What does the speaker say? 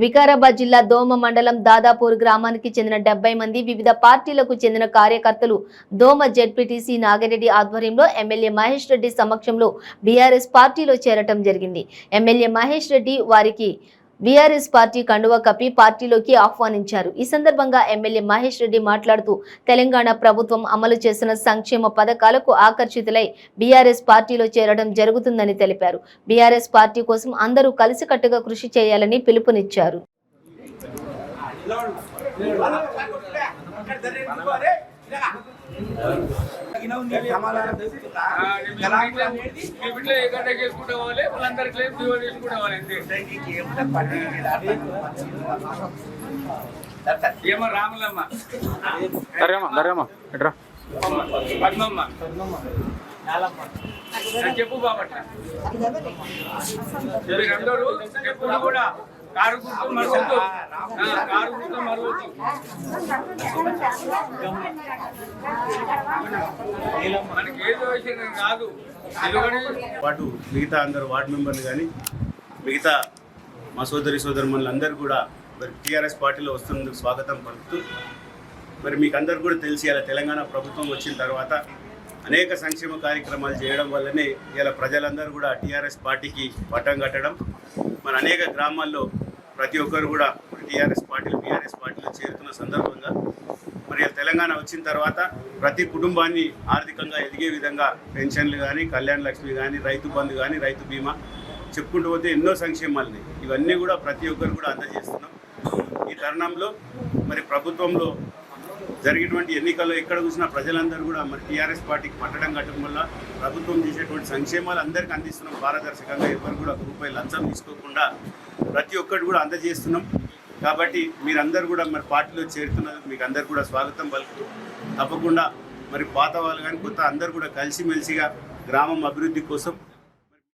వికారాబాద్ జిల్లా దోమ మండలం దాదాపూర్ గ్రామానికి చెందిన డెబ్బై మంది వివిధ పార్టీలకు చెందిన కార్యకర్తలు దోమ జెడ్పీటీసీ నాగిరెడ్డి ఆధ్వర్యంలో ఎమ్మెల్యే మహేష్ రెడ్డి సమక్షంలో బీఆర్ఎస్ పార్టీలో చేరటం జరిగింది. ఎమ్మెల్యే మహేష్ రెడ్డి వారికి బీఆర్ఎస్ పార్టీ కండువా కప్పి పార్టీలోకి ఆహ్వానించారు. ఈ సందర్భంగా ఎమ్మెల్యే మహేష్ రెడ్డి మాట్లాడుతూ తెలంగాణ ప్రభుత్వం అమలు చేసిన సంక్షేమ పథకాలకు ఆకర్షితులై బీఆర్ఎస్ పార్టీలో చేరడం జరుగుతుందని తెలిపారు. బీఆర్ఎస్ పార్టీ కోసం అందరూ కలిసికట్టుగా కృషి చేయాలని పిలుపునిచ్చారు. బిడ్డలు ఏ గడ్డ చేసుకుంటే పోవాలి వాళ్ళందరి క్లెయిమ్ డివైడ్ చేసుకుంటే పోవాలి అంతే ఏమో రాములమ్మ ఎట్రా పద్మమ్మ చెప్పు మీరందరూ ఎప్పుడు కూడా కారు గుర్తు మరవద్దు కారు గుర్తు మరవద్దు పాటు మిగతా అందరు వార్డు మెంబర్లు కానీ మిగతా మా సోదరి సోదరుమణులు కూడా మరి టీఆర్ఎస్ పార్టీలో వస్తున్నందుకు స్వాగతం పలుకుతూ మరి మీకు అందరు కూడా తెలిసి ఇలా తెలంగాణ ప్రభుత్వం వచ్చిన తర్వాత అనేక సంక్షేమ కార్యక్రమాలు చేయడం వల్లనే ఇలా ప్రజలందరూ కూడా టీఆర్ఎస్ పార్టీకి పట్టం కట్టడం మన అనేక గ్రామాల్లో ప్రతి ఒక్కరు కూడా టీఆర్ఎస్ పార్టీలు బీఆర్ఎస్ పార్టీలో చేరుతున్న సందర్భంగా తెలంగాణ వచ్చిన తర్వాత ప్రతి కుటుంబాన్ని ఆర్థికంగా ఎదిగే విధంగా పెన్షన్లు కానీ కళ్యాణ లక్ష్మి కానీ రైతు బంధు కానీ రైతు బీమా చెప్పుకుంటూ పోతే ఎన్నో సంక్షేమాలని ఇవన్నీ కూడా ప్రతి ఒక్కరు కూడా అందజేస్తున్నాం. ఈ తరుణంలో మరి ప్రభుత్వంలో జరిగేటువంటి ఎన్నికల్లో ఎక్కడ చూసినా ప్రజలందరూ కూడా మరి టీఆర్ఎస్ పార్టీకి పట్టడం కట్టడం వల్ల ప్రభుత్వం చేసేటువంటి సంక్షేమాలు అందరికీ అందిస్తున్నాం. పారదర్శకంగా ఎవరు కూడా రూపాయి లంచం తీసుకోకుండా ప్రతి ఒక్కటి కూడా అందజేస్తున్నాం. కాబట్టి మీరందరూ కూడా మరి పార్టీలో చేరుతున్నందుకు మీకు అందరు కూడా స్వాగతం పలుకుతూ తప్పకుండా మరి పాత వాళ్ళు కానీ కొత్త అందరు కూడా కలిసిమెలిసిగా గ్రామం అభివృద్ధి కోసం